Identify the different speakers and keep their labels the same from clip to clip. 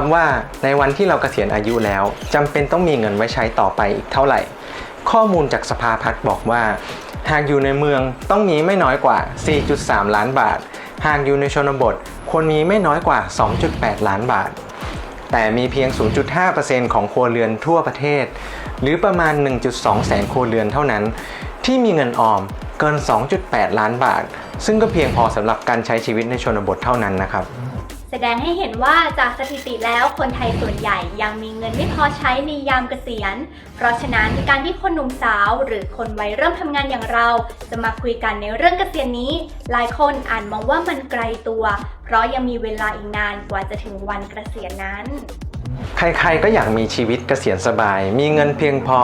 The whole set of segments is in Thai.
Speaker 1: รู้ไหมครับว่าในวันที่เราเกษียณอายุแล้วจำเป็นต้องมีเงินไว้ใช้ต่อไปอีกเท่าไหร่ ข้อมูลจากสภาพัฒน์บอกว่า หากอยู่ในเมืองต้องมีไม่น้อยกว่า 4.3 ล้านบาท หากอยู่ในชนบทควรมีไม่น้อยกว่า 2.8 ล้านบาท แต่มีเพียง 0.5%ของครัวเรือนทั่วประเทศ หรือประมาณ 1.2 แสนครัวเรือนเท่านั้น ที่มีเงินออมเกิน 2.8 ล้านบาท ซึ่งก็เพียงพอสำหรับการใช้ชีวิตในชนบทเท่านั้นนะครับ
Speaker 2: แสดงให้เห็นว่าจากสถิติแล้วคนไทยส่วนใหญ่ยังมีเงินไม่พอใช้ในยามเกษียณ เพราะฉะนั้นการที่คนหนุ่มสาว หรือคนวัยเริ่มทำงานอย่างเรา จะมาคุยกันในเรื่องเกษียณนี้ หลายคนอ่านมองว่ามันไกลตัว เพราะยังมีเวลาอีกนานกว่าจะถึงวันเกษียณนั้น
Speaker 1: ใครๆก็อยากมีชีวิตเกษียณสบาย มีเงินเพียงพอ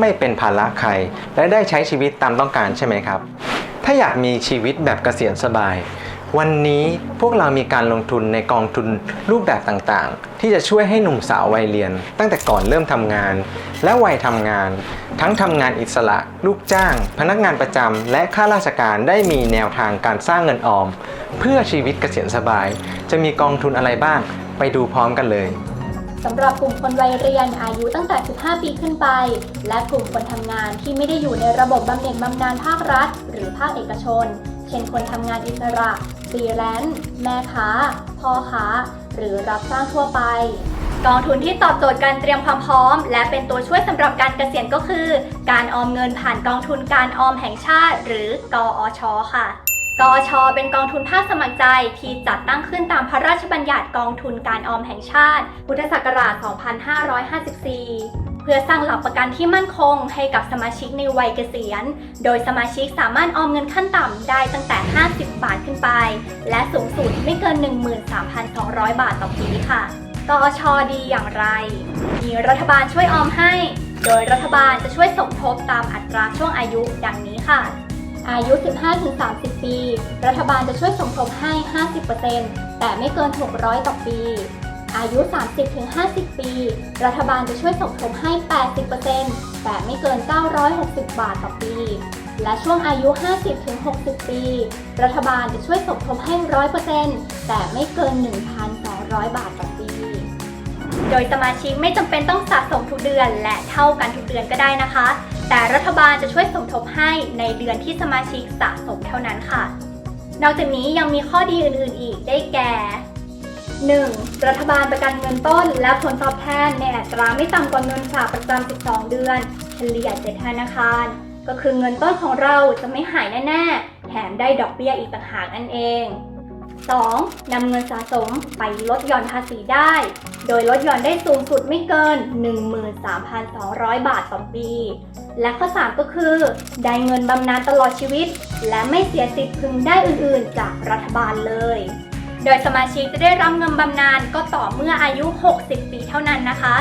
Speaker 1: ไม่เป็นภาระใคร และได้ใช้ชีวิตตามต้องการใช่ไหมครับ ถ้าอยากมีชีวิตแบบเกษียณสบาย วันนี้พวกเรามีการลงทุนในกองทุนรูปแบบต่างๆ ที่จะช่วยให้หนุ่มสาววัยเรียน ตั้งแต่ก่อนเริ่มทำงาน และวัยทำงาน ทั้งทำงานอิสระ ลูกจ้าง พนักงานประจำและข้าราชการได้มีแนวทางการสร้างเงินออม เพื่อชีวิตเกษียณสบาย จะมีกองทุนอะไรบ้าง ไปดูพร้อมกันเลย
Speaker 2: สำหรับกลุ่มคนวัยเรียนอายุตั้งแต่ 15 ปีขึ้นไป และกลุ่มคนทำงานที่ไม่ได้อยู่ในระบบบำเหน็จบำนาญภาครัฐ หรือภาคเอกชน เช่นคนทำงานอิสระฟรีแลนซ์แม่ค้า พ่อค้า หรือรับจ้างทั่วไป กองทุนที่ตอบโจทย์การเตรียมความพร้อม และเป็นตัวช่วยสำหรับการเกษียณก็คือ การออมเงินผ่านกองทุนการออมแห่งชาติ หรือกอชค่ะกอช เป็นกองทุนภาคสมัครใจที่จัดตั้งขึ้นตามพระราชบัญญัติกองทุนการออมแห่งชาติ พุทธศักราช 2554 พื่อสร้างหลักประกันที่มั่นคงให้กับสมาชิกในวัยเกษียณ โดยสมาชิกสามารถออมเงินขั้นต่ำได้ตั้งแต่ 50 บาทขึ้นไป และสูงสุดไม่เกิน 13,200 บาทต่อปีค่ะกอชดีอย่างไร มีรัฐบาลช่วยออมให้ โดยรัฐบาลจะช่วยสมทบตามอัตราช่วงอายุดังนี้ค่ะ อายุ 15-30 ปี รัฐบาลจะช่วยสมทบให้ 50%แต่ไม่เกิน 600 ต่อปี อายุ 30-50 ปี รัฐบาลจะช่วยสมทบให้ 80%แต่ไม่เกิน 960 บาทต่อปี และช่วงอายุ 50-60 ปี รัฐบาลจะช่วยสมทบให้ 100%แต่ไม่เกิน 1,200 บาทต่อปี โดยสมาชิกไม่จำเป็นต้องสะสมทุกเดือนและเท่ากันทุกเดือนก็ได้นะคะ แต่รัฐบาลจะช่วยสมทบให้ในเดือนที่สมาชิกสะสมเท่านั้นค่ะ นอกจากนี้ยังมีข้อดีอื่น ๆ อีกได้แก่ 1. รัฐบาลประกันเงินต้น และผลตอบแทนในอัตราไม่ต่ำกว่าเงินฝากประจำ 12 เดือนเฉลี่ย7ธนาคาร ก็คือเงินต้นของเราจะไม่หายแน่ๆ แถมได้ดอกเบี้ยอีกต่างหากนั่นเอง 2. นำเงินสะสมไปลดหย่อนภาษีได้ โดยลดหย่อนได้สูงสุดไม่เกิน 13,200 บาทต่อปี และข้อ 3 ก็คือ ได้เงินบำนาญตลอดชีวิต และไม่เสียสิทธิ์พึงได้อื่นๆ จากรัฐบาลเลย โดยสมาชิกจะได้รับเงินบำนาญก็ต่อเมื่ออายุ 60 ปีเท่านั้นนะคะ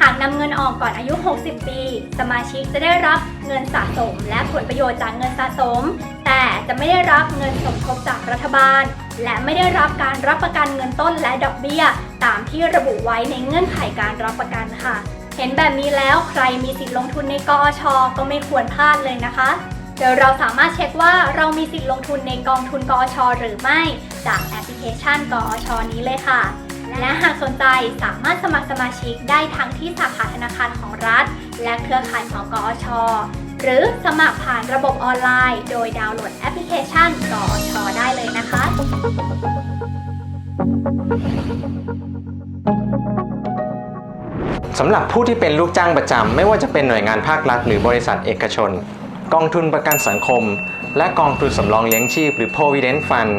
Speaker 2: หากนำเงินออกก่อนอายุ 60 ปี สมาชิกจะได้รับเงินสะสม และผลประโยชน์จากเงินสะสม แต่จะไม่ได้รับเงินสมทบจากรัฐบาล และไม่ได้รับการรับประกันเงินต้นและดอกเบี้ย ตามที่ระบุไว้ในเงื่อนไขการรับประกันค่ะ เห็นแบบนี้แล้วใครมีสิทธิ์ลงทุนในกอชก็ไม่ควรพลาดเลยนะคะ โดยเราสามารถเช็คว่าเรามีสิทธิ์ลงทุนในกองทุนกอชหรือไม่จากแอปพลิเคชันกอชนี้เลยค่ะ และหากสนใจสามารถสมัครสมาชิกได้ทั้งที่สาขาธนาคารของรัฐ และเครือข่ายของกอช หรือสมัครผ่านระบบออนไลน์ โดยดาวน์โหลดแอปพลิเคชันกอชได้เลยนะคะ
Speaker 1: สำหรับผู้ที่เป็นลูกจ้างประจำไม่ว่าจะเป็นหน่วยงานภาครัฐหรือบริษัทเอกชน กองทุนประกันสังคม และกองทุนสำรองเลี้ยงชีพ หรือ provident fund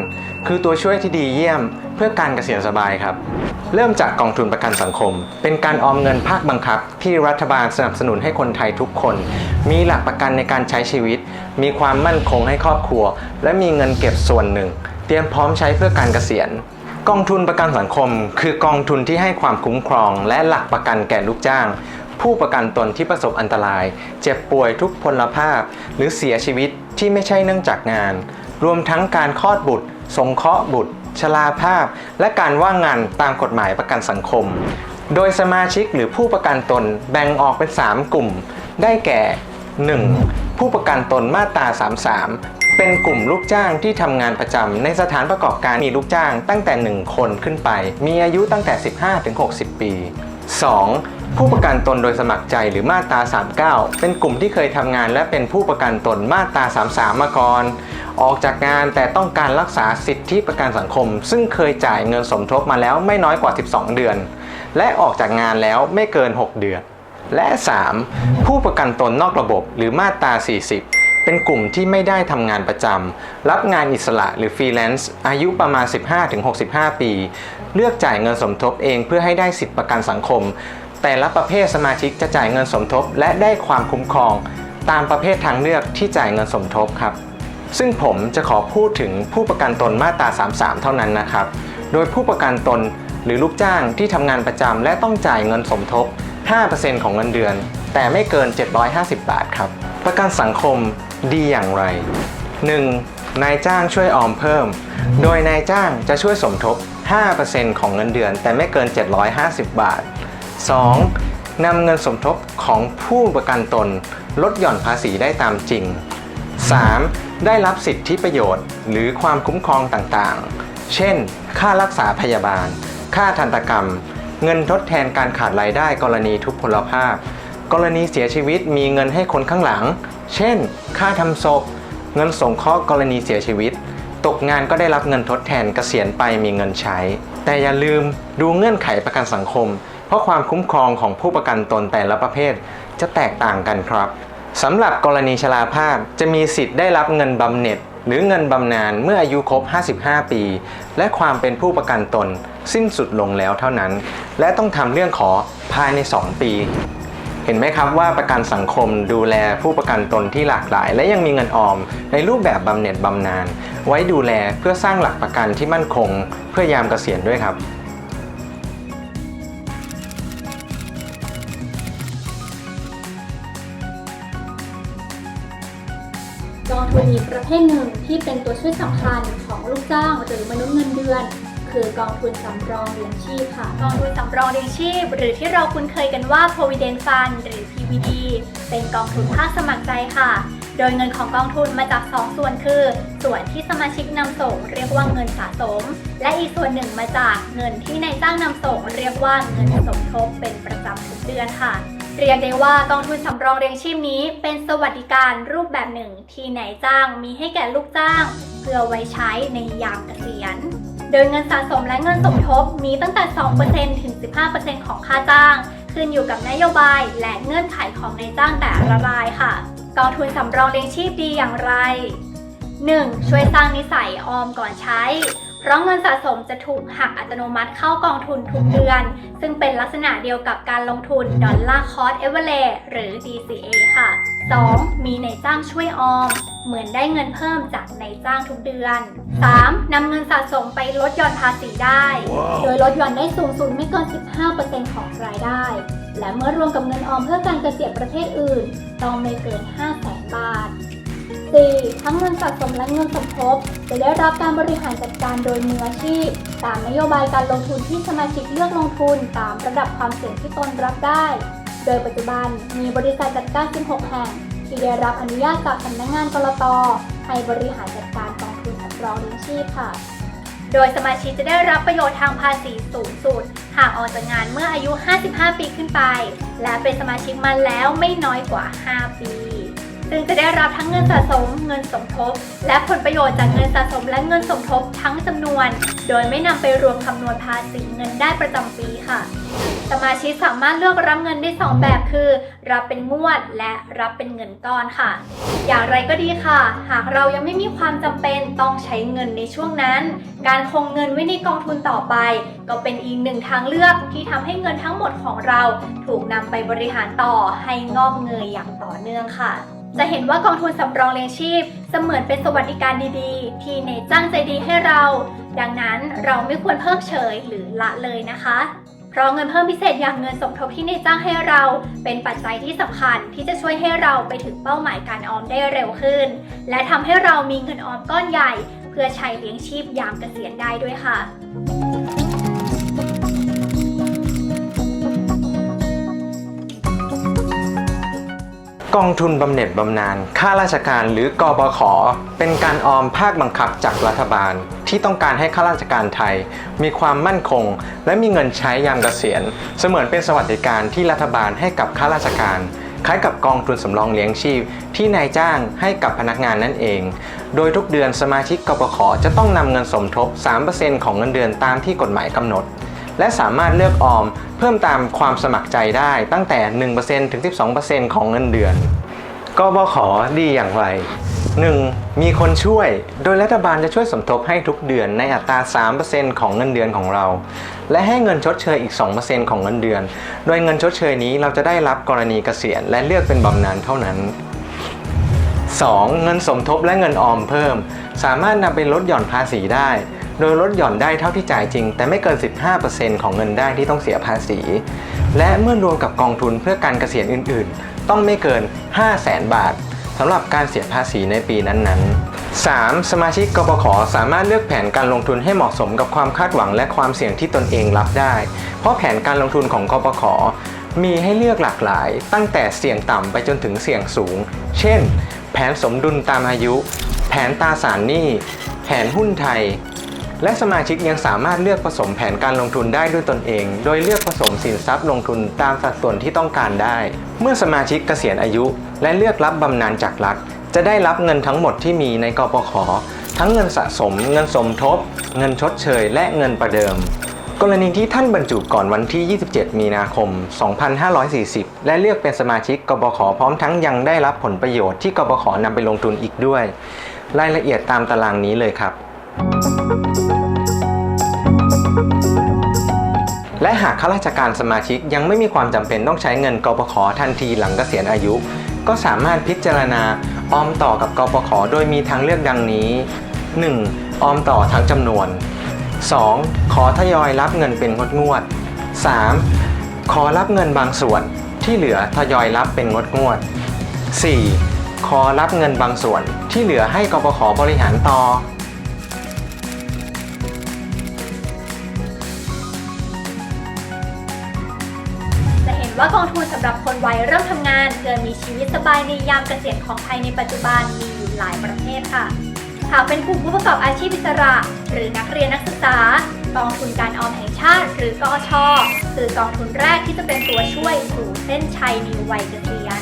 Speaker 1: คือตัวช่วยที่ดีเยี่ยมเพื่อการเกษียณสบายครับ เริ่มจากกองทุนประกันสังคม เป็นการออมเงินภาคบังคับ ที่รัฐบาลสนับสนุนให้คนไทยทุกคน มีหลักประกันในการใช้ชีวิต มีความมั่นคงให้ครอบครัว และมีเงินเก็บส่วนหนึ่ง เตรียมพร้อมใช้เพื่อการเกษียณกองทุนประกันสังคม คือกองทุนที่ให้ความคุ้มครองและหลักประกันแก่ลูกจ้าง ผู้ประกันตนที่ประสบอันตราย เจ็บป่วยทุกพลภาพ หรือเสียชีวิตที่ไม่ใช่เนื่องจากงาน รวมทั้งการคลอดบุตร สงเคราะห์บุตร ชราภาพ และการว่างงานตามกฎหมายประกันสังคม โดยสมาชิกหรือผู้ประกันตนแบ่งออกเป็น 3 กลุ่ม ได้แก่ 1. ผู้ประกันตนมาตรา 33เป็นกลุ่มลูกจ้างที่ทำงานประจำในสถานประกอบการมีลูกจ้างตั้งแต่ 1 คนขึ้นไป มีอายุตั้งแต่ 15ถึง60 ปี 2. ผู้ประกันตนโดยสมัครใจหรือมาตรา 39 เป็นกลุ่มที่เคยทำงาน และเป็นผู้ประกันตนมาตรา 33 มาก่อน ออกจากงานแต่ต้องการรักษาสิทธิประกันสังคม ซึ่งเคยจ่ายเงินสมทบมาแล้วไม่น้อยกว่า 12 เดือน และออกจากงานแล้วไม่เกิน 6 เดือน และ 3. ผู้ประกันตนนอกระบบหรือมาตรา 40เป็นกลุ่มที่ไม่ได้ทำงานประจำ รับงานอิสระหรือฟรีแลนซ์ อายุประมาณ 15-65 ปี เลือกจ่ายเงินสมทบเองเพื่อให้ได้สิทธิประกันสังคม แต่ละประเภทสมาชิกจะจ่ายเงินสมทบ และได้ความคุ้มครอง ตามประเภททางเลือกที่จ่ายเงินสมทบครับ ซึ่งผมจะขอพูดถึงผู้ประกันตนมาตรา 33 เท่านั้นนะครับ โดยผู้ประกันตนหรือลูกจ้างที่ทำงานประจำและต้องจ่ายเงินสมทบ 5%ของเงินเดือน แต่ไม่เกิน 750 บาทครับ ประกันสังคมดีอย่างไร 1. นายจ้างช่วยออมเพิ่ม โดยนายจ้างจะช่วยสมทบ 5%ของเงินเดือน แต่ไม่เกิน 750 บาท 2. นำเงินสมทบของผู้ประกันตน ลดหย่อนภาษีได้ตามจริง 3. ได้รับสิทธิประโยชน์ หรือความคุ้มครองต่างๆ เช่น ค่ารักษาพยาบาล ค่าทันตกรรม เงินทดแทนการขาดรายได้กรณีทุพพลภาพ กรณีเสียชีวิตมีเงินให้คนข้างหลัง เช่น ค่าทำศพ เงินสงเคราะห์กรณีเสียชีวิต ตกงานก็ได้รับเงินทดแทนเกษียณไปมีเงินใช้ แต่อย่าลืมดูเงื่อนไขประกันสังคม เพราะความคุ้มครองของผู้ประกันตนแต่ละประเภทจะแตกต่างกันครับสำหรับกรณีชราภาพจะมีสิทธิ์ได้รับเงินบำเหน็จ หรือเงินบำนาญเมื่ออายุครบ 55 ปี และความเป็นผู้ประกันตน สิ้นสุดลงแล้วเท่านั้น และต้องทำเรื่องขอภายใน 2 ปี เห็นไหมครับว่าประกันสังคมดูแลผู้ประกันตนที่หลากหลาย และยังมีเงินออมในรูปแบบบำเหน็จบำนาญ ไว้ดูแลเพื่อสร้างหลักประกันที่มั่นคง เพื่อยามเกษียณด้วยครับ
Speaker 2: กองทุนอีกประเภทหนึ่งที่เป็นตัวช่วยสำคัญของลูกจ้างหรือมนุษย์เงินเดือน คือกองทุนสำรองเลี้ยงชีพค่ะ กองทุนสำรองเลี้ยงชีพ หรือที่เราคุ้นเคยกันว่า provident fund หรือ PVD เป็นกองทุนภาคสมัครใจค่ะ โดยเงินของกองทุนมาจาก 2 ส่วนคือ ส่วนที่สมาชิกนำส่งเรียกว่าเงินสะสม และอีกส่วนหนึ่งมาจากเงินที่นายจ้างนำส่งเรียกว่าเงินสมทบเป็นประจำทุกเดือนค่ะ เรียกได้ว่ากองทุนสำรองเลี้ยงชีพนี้ เป็นสวัสดิการรูปแบบหนึ่งที่นายจ้างมีให้แก่ลูกจ้าง เพื่อไว้ใช้ในยามเกษียณโดยเงินสะสมและเงินสมทบมีตั้งแต่ 2%ถึง 15%ของค่าจ้าง ขึ้นอยู่กับนโยบายและเงื่อนไขของนายจ้างแต่ละรายค่ะ กองทุนสำรองเลี้ยงชีพดีอย่างไร 1. ช่วยสร้างนิสัยออมก่อนใช้ เพราะเงินสะสมจะถูกหักอัตโนมัติเข้ากองทุนทุกเดือน ซึ่งเป็นลักษณะเดียวกับการลงทุนดอลลาร์คอสเอเวอเรหรือ DCA ค่ะ 2. มีนายจ้างช่วยออม เหมือนได้เงินเพิ่มจากนายจ้างทุกเดือน 3. นำเงินสะสมไปลดหย่อนภาษีได้ โดยลดหย่อนได้สูงสุดไม่เกิน 15%ของรายได้ และเมื่อรวมกับเงินออมเพื่อการเกษียณประเภทอื่น ต้องไม่เกิน 5 0 0แสนบาท 4. ทั้งเงินสะสมและเงินสมทบจะได้รับการบริหารจัดการโดยมืออาชีพ ตามนโยบายการลงทุนที่สมาชิกเลือกลงทุนตามระดับความเสี่ยงที่ตนรับได้ โดยปัจจุบันมีบริษัทจัดการ 16 แห่ง ที่ได้รับอนุญาตจากสำนักงานกรตให้บริหารจัดการกองทุนสำรองเลี้ยงชีพค่ะ โดยสมาชิกจะได้รับประโยชน์ทางภาษีสูงสุด หากออกจากงานเมื่ออายุ 55 ปีขึ้นไป และเป็นสมาชิกมาแล้วไม่น้อยกว่า 5 ปี ซึ่งจะได้รับทั้งเงินสะสม เงินสมทบ และผลประโยชน์จากเงินสะสมและเงินสมทบทั้งจำนวน โดยไม่นำไปรวมคำนวณภาษีเงินได้ประจำปีค่ะ สมาชิกสามารถเลือกรับเงินได้ 2 แบบคือ รับเป็นงวดและรับเป็นเงินก้อนค่ะ อย่างไรก็ดีค่ะ หากเรายังไม่มีความจำเป็นต้องใช้เงินในช่วงนั้น การคงเงินไว้ในกองทุนต่อไป ก็เป็นอีกหนึ่งทางเลือกที่ทำให้เงินทั้งหมดของเรา ถูกนำไปบริหารต่อให้งอกเงยอย่างต่อเนื่องค่ะ จะเห็นว่ากองทุนสำรองเลี้ยงชีพ เสมือนเป็นสวัสดิการดีๆ ที่ในจ้างใจดีให้เรา ดังนั้นเราไม่ควรเพิกเฉยหรือละเลยนะคะ เพราะเงินเพิ่มพิเศษอย่างเงินสมทบที่ในจ้างให้เรา เป็นปัจจัยที่สำคัญที่จะช่วยให้เราไปถึงเป้าหมายการออมได้เร็วขึ้น และทำให้เรามีเงินออมก้อนใหญ่ เพื่อใช้เลี้ยงชีพยามเกษียณได้ด้วยค่ะ
Speaker 1: กองทุนบำเหน็จบำนาญข้าราชการหรือกบขเป็นการออมภาคบังคับจากรัฐบาล ที่ต้องการให้ข้าราชการไทย มีความมั่นคง และมีเงินใช้ยามเกษียณ เสมือนเป็นสวัสดิการที่รัฐบาลให้กับข้าราชการ คล้ายกับกองทุนสำรองเลี้ยงชีพ ที่นายจ้างให้กับพนักงานนั่นเอง โดยทุกเดือนสมาชิกกบขจะต้องนำเงินสมทบ 3%ของเงินเดือนตามที่กฎหมายกำหนด และสามารถเลือกออมเพิ่มตามความสมัครใจได้ตั้งแต่ 1%ถึง 12%ของเงินเดือนกบขดีอย่างไร 1. มีคนช่วย โดยรัฐบาลจะช่วยสมทบให้ทุกเดือนในอัตรา 3%ของเงินเดือนของเรา และให้เงินชดเชยอีก 2%ของเงินเดือน โดยเงินชดเชยนี้เราจะได้รับกรณีเกษียณและเลือกเป็นบำนาญเท่านั้น 2. เงินสมทบและเงินออมเพิ่ม สามารถนำไปลดหย่อนภาษีได้ ดยลดหย่อนได้เท่าที่จ่ายจริง แต่ไม่เกิน 15%ของเงินได้ที่ต้องเสียภาษี และเมื่อรวมกับกองทุนเพื่อการเกษียณอื่น ๆ ต้องไม่เกิน 5 0 0แสนบาทสำหรับการเสียภาษีในปีนั้นๆ 3. สมาชิกกบขสามารถเลือกแผนการลงทุนให้เหมาะสมกับความคาดหวังและความเสี่ยงที่ตนเองรับได้ เพราะแผนการลงทุนของกบขมีให้เลือกหลากหลาย ตั้งแต่เสี่ยงต่ำไปจนถึงเสี่ยงสูง เช่น แผนสมดุลตามอายุ แผนตราสารหนี้ แผนหุ้นไทย และสมาชิกยังสามารถเลือกผสมแผนการลงทุนได้ด้วยตนเอง โดยเลือกผสมสินทรัพย์ลงทุนตามสัดส่วนที่ต้องการได้ เมื่อสมาชิกเกษียณอายุ และเลือกรับบำนาญจากรัฐ จะได้รับเงินทั้งหมดที่มีในกปขทั้งเงินสะสม เงินสมทบ เงินชดเชย และเงินประเดิม กรณีที่ท่านบรรจุก่อนวันที่ 27 มีนาคม 2540 และเลือกเป็นสมาชิกกบขพร้อมทั้งยังได้รับผลประโยชน์ที่กบขนำไปลงทุนอีกด้วย รายละเอียดตามตารางนี้เลยครับ และหากข้าราชการสมาชิกยังไม่มีความจำเป็นต้องใช้เงินกปขทันทีหลังเกษียณอายุ ก็สามารถพิจารณาออมต่อกับกปขโดยมีทางเลือกดังนี้ 1. ออมต่อทั้งจำนวน 2. ขอทยอยรับเงินเป็นงดงวด 3. ขอรับเงินบางส่วนที่เหลือทยอยรับเป็นงดงวด 4. ขอรับเงินบางส่วนที่เหลือให้กปขบริหารต่อ
Speaker 2: นว่ากองทุนสำหรับคนวัยเริ่มทำงานเพื่อมีชีวิตสบายในยามเกษียณของไทยในปัจจุบันมีอยู่หลายประเภทค่ะ หากเป็นกลุ่มผู้ประกอบอาชีพอิสระ หรือนักเรียนนักศึกษากองทุนการออมแห่งชาติ หรือกอชคือกองทุนแรกที่จะเป็นตัวช่วยสู่เส้นชัยในวัยเกษียณ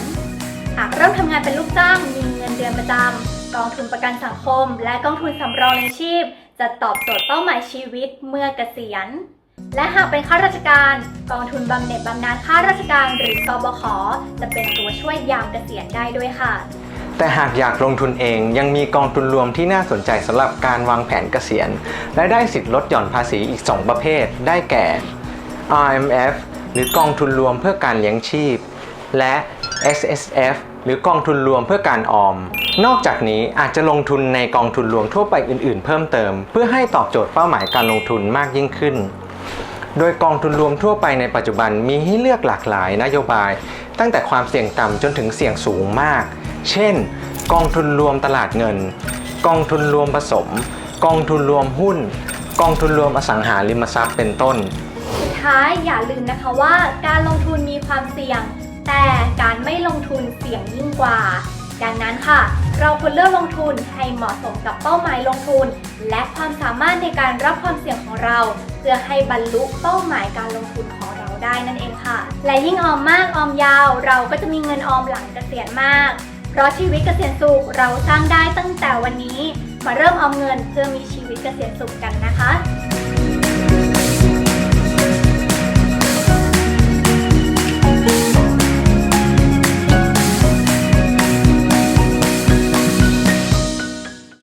Speaker 2: หากเริ่มทำงานเป็นลูกจ้างมีเงินเดือนประจำกองทุนประกันสังคม และกองทุนสำรองเลี้ยงชีพ จะตอบโจทย์เป้าหมายชีวิตเมื่อเกษียณ และหากเป็นข้าราชการกองทุนบำเหน็จบำนาญข้าราชการหรือกบขจะเป็นตัวช่วยยามเกษียณได้ด้วยค่ะ
Speaker 1: แต่หากอยากลงทุนเองยังมีกองทุนรวมที่น่าสนใจสำหรับการวางแผนเกษียณ และได้สิทธิ์ลดหย่อนภาษีอีก 2 ประเภท ได้แก่ RMF หรือกองทุนรวมเพื่อการเลี้ยงชีพ และ SSF หรือกองทุนรวมเพื่อการออม นอกจากนี้อาจจะลงทุนในกองทุนรวมทั่วไปอื่นๆ เพิ่มเติม เพื่อให้ตอบโจทย์เป้าหมายการลงทุนมากยิ่งขึ้น โดยกองทุนรวมทั่วไปในปัจจุบันมีให้เลือกหลากหลายนโยบาย ตั้งแต่ความเสี่ยงต่ำจนถึงเสี่ยงสูงมาก เช่น กองทุนรวมตลาดเงิน กองทุนรวมผสม กองทุนรวมหุ้น กองทุนรวมอสังหาริมทรัพย์เป็นต้น
Speaker 2: สุดท้ายอย่าลืมนะคะว่า การลงทุนมีความเสี่ยง แต่การไม่ลงทุนเสี่ยงยิ่งกว่า ดังนั้นค่ะ เราควรเลือกลงทุนให้เหมาะสมกับเป้าหมายลงทุน และความสามารถในการรับความเสี่ยงของเรา เพื่อให้บรรลุเป้าหมายการลงทุนของเราได้นั่นเองค่ะ และยิ่งออมมากออมยาว เราก็จะมีเงินออมหลังเกษียณมาก เพราะชีวิตเกษียณสุขเราสร้างได้ตั้งแต่วันนี้ มาเริ่มออมเงินเพื่อมีชีวิตเกษียณสุขกันนะคะ